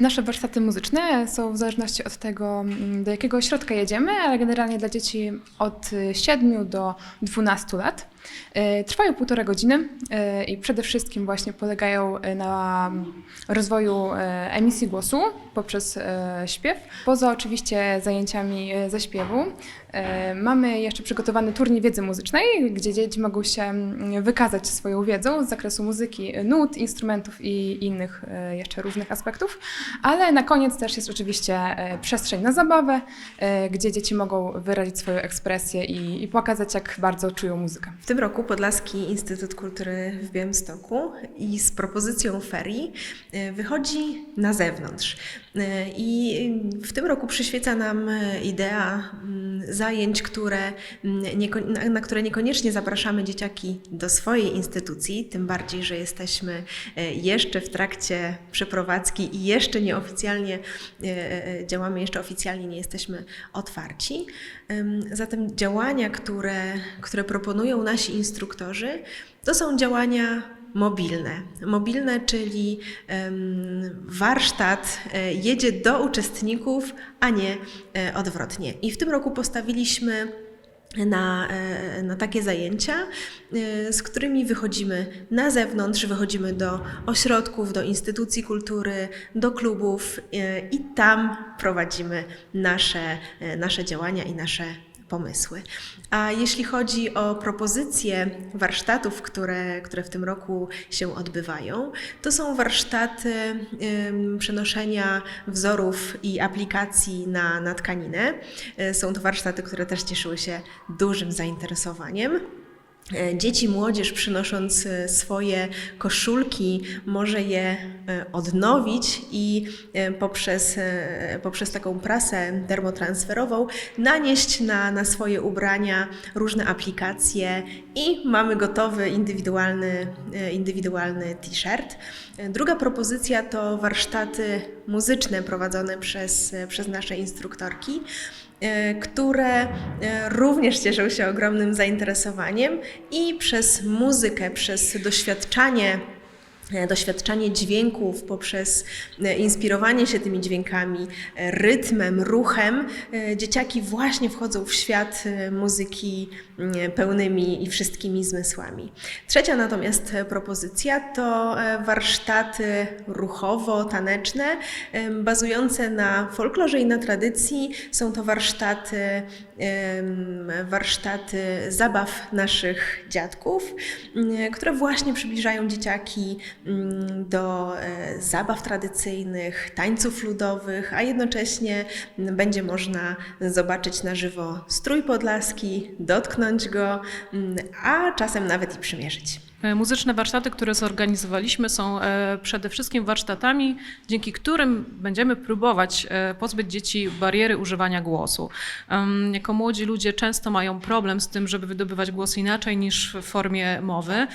Nasze warsztaty muzyczne są w zależności od tego, mm, do jakiego ośrodka jedziemy, ale generalnie dla dzieci od y, 7 do 12 lat. Y, Trwają półtora godziny y, i przede wszystkim właśnie polegają y, na rozwoju emisji głosu poprzez śpiew. Poza oczywiście zajęciami ze śpiewu mamy jeszcze przygotowany turniej wiedzy muzycznej, gdzie dzieci mogą się wykazać swoją wiedzą z zakresu muzyki, nut, instrumentów i innych jeszcze różnych aspektów. Ale na koniec też jest oczywiście e, przestrzeń na zabawę, e, gdzie dzieci mogą wyrazić swoją ekspresję i, i pokazać, jak bardzo czują muzykę. W tym roku Podlaski Instytut Kultury w Białymstoku i z propozycją ferii e, wychodzi na zewnątrz. E, I w tym roku przyświeca nam e, idea mm, zajęć, które, mm, na, które niekoniecznie zapraszamy dzieciaki do swojej instytucji, tym bardziej, że jesteśmy jeszcze w trakcie przeprowadzki i jeszcze nieoficjalnie działamy, jeszcze oficjalnie nie jesteśmy otwarci. Em, Zatem działania, które, które proponują nasi instruktorzy, to są działania mobilne. Mobilne, czyli warsztat e, jedzie do uczestników, a nie e, odwrotnie. I w tym roku postawiliśmy na, e, na takie zajęcia, z którymi wychodzimy na zewnątrz, wychodzimy do ośrodków, do instytucji kultury, do klubów i tam prowadzimy nasze, nasze działania i nasze pomysły. A jeśli chodzi o propozycje warsztatów, które, które w tym roku się odbywają, to są warsztaty przenoszenia wzorów i aplikacji na, na tkaninę. E, Są to warsztaty, które też cieszyły się dużym zainteresowaniem. E, Dzieci, młodzież przynosząc e, swoje koszulki, może je e, odnowić i poprzez, poprzez taką prasę termotransferową nanieść na, na swoje ubrania różne aplikacje i mamy gotowy indywidualny, indywidualny t-shirt. Druga propozycja to warsztaty muzyczne prowadzone przez, przez nasze instruktorki które e, również cieszą się ogromnym zainteresowaniem i przez muzykę, przez doświadczanie e, doświadczanie dźwięków, poprzez e, inspirowanie się tymi dźwiękami, e, rytmem, ruchem, e, dzieciaki właśnie wchodzą w świat e, muzyki pełnymi i wszystkimi zmysłami. Trzecia natomiast e, propozycja to e, warsztaty ruchowo-taneczne, e, bazujące na folklorze i na tradycji. Są to warsztaty, warsztaty zabaw naszych dziadków, które właśnie przybliżają dzieciaki do e, zabaw tradycyjnych, tańców ludowych, a jednocześnie będzie można zobaczyć na żywo strój podlaski, dotknąć go, m, a czasem nawet i przymierzyć. E, Muzyczne warsztaty, które zorganizowaliśmy, są e, przede wszystkim warsztatami, dzięki którym będziemy próbować pozbyć dzieci bariery używania głosu. Jako młodzi ludzie często mają problem z tym, żeby wydobywać głos inaczej niż w formie mowy.